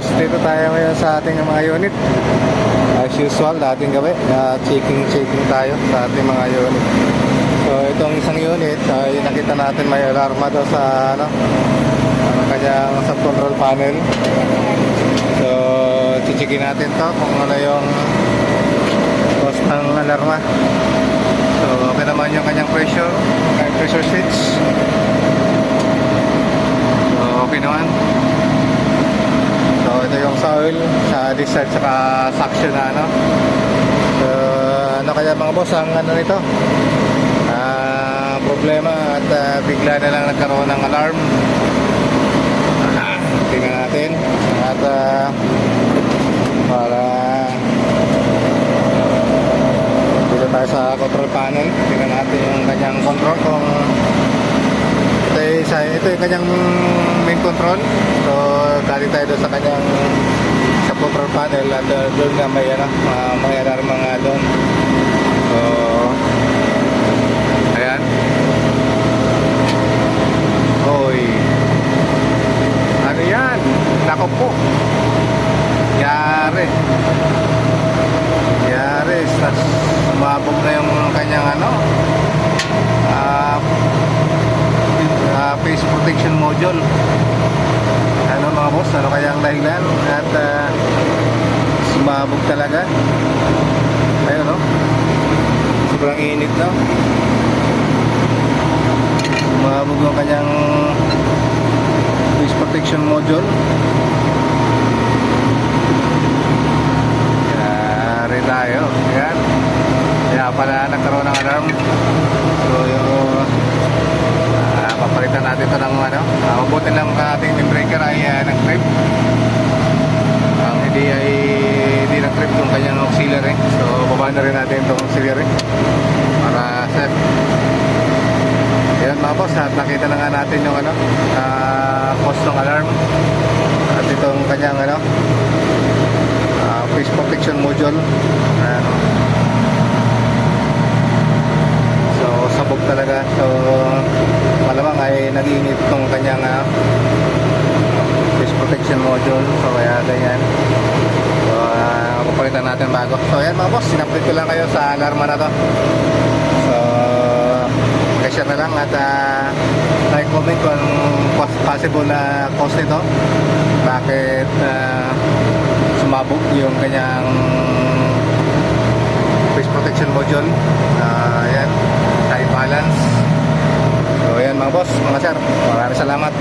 boss, dito tayo ngayon sa ating mga unit. As usual, dating gabi, uh, checking checking tayo sa ating mga unit. So itong isang unit, ay nakita natin may alarma daw sa ano, ang kanyang sub control panel. So chichikin natin to kung ano yung cause ng alarma. So okay naman yung kanyang pressure, kanyang pressure switch. So okay naman. So ito yung sa oil, sa discharge saka suction na ano. So ano kaya mga boss ang ano nito? Ah, problema at ah, bigla na lang nagkaroon ng alarm. Ah, tingnan natin at ah, para dito tayo sa control panel tingnan natin yung kanyang control kung ito yung, ito yung kanyang main control so dali tayo doon sa kanyang control panel at uh, doon nga may ano uh, may alarma nga doon. So ayan. Oy ano yan? Nako po. Yari. Yari. Sumabog na yung kanyang ano ah ah, face protection module. Ano mga boss ano kaya ang dahilan? At ah, sumabog talaga. Ayun no? Sobrang init no? Sumabog yung kanyang face protection module. Yari tayo. Yan kaya pala nagkaroon ng alarm. So yung Ah, papalitan natin ito ng ano. Uh, mabuti lang ang ating windbreaker ay uh, nag-trip. Ang hindi ay hindi nag-trip yung kanyang auxiliary. So baba na rin natin itong auxiliary para set. Yan mga boss, at nakita na nga natin yung ano, uh, cost ng alarm. At itong kanyang ano, uh, face protection module. Ano, So, sabog talaga. So, malamang ay nag-iinit tong kanyang uh, face protection module. So, kaya ganyan. Papalitan natin bago. So, ayan mga boss, sinupdate ko lang kayo sa alarma na to. So, share na lang at uh, like-comment kung anong possible na cost nito. Bakit uh, sumabog yung kanyang face protection module. Uh, ayan, side balance. So ayan mga boss, mga sir, maraming salamat.